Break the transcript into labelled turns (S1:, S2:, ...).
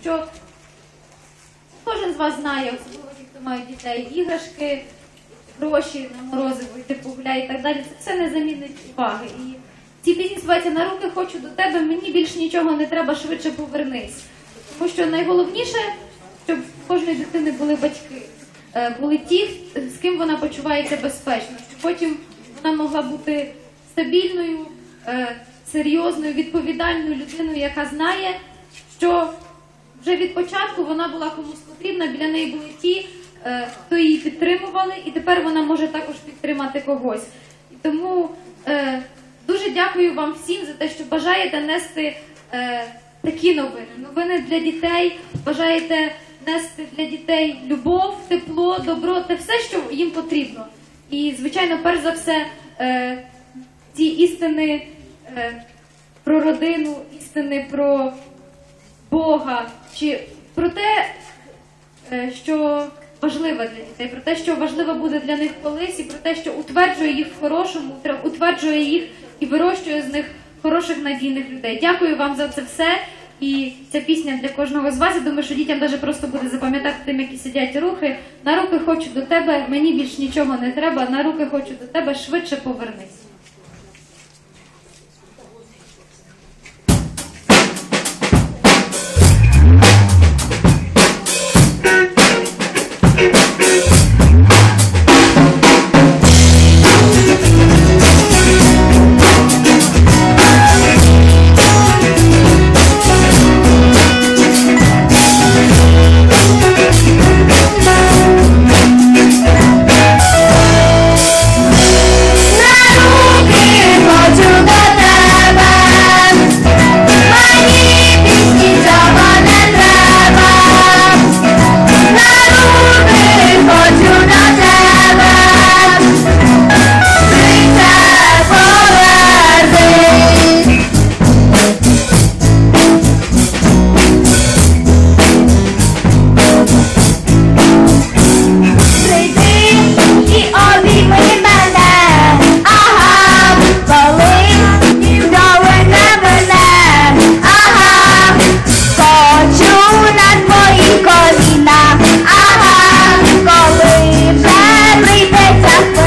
S1: що кожен з вас знає, особливо ті, хто мають дітей, іграшки, гроші на морозиво, йти погуляй і так далі. Це все не замінить уваги. І ці пісні співаються на руки хочу до тебе, мені більш нічого не треба, швидше повернись. Тому що найголовніше, щоб в кожної дитини були батьки, Е, були ті, з ким вона почувається безпечно, щоб потім вона могла бути стабільною, е, серйозною, відповідальною людиною, яка знає, що вже від початку вона була комусь потрібна, біля неї були ті, е, хто її підтримували, і тепер вона може також підтримати когось. І тому е, дуже дякую вам всім за те, що бажаєте нести е, такі новини. Новини для дітей, бажаєте нести для дітей любов, тепло, добро, те все, що їм потрібно. І, звичайно, перш за все, е, ці істини про родину, істини про Бога, чи про те, е, що важливо для дітей, про те, що важливо буде для них колись, і про те, що утверджує їх в хорошому, утверджує їх і вирощує з них хороших надійних людей. Дякую вам за це все. І ця пісня для кожного з вас. Я думаю, що дітям даже просто буде запам'ятати тим, які сидять рухи. На руки хочу до тебе, мені більш нічого не треба. На руки хочу до тебе, швидше повернись. Yeah.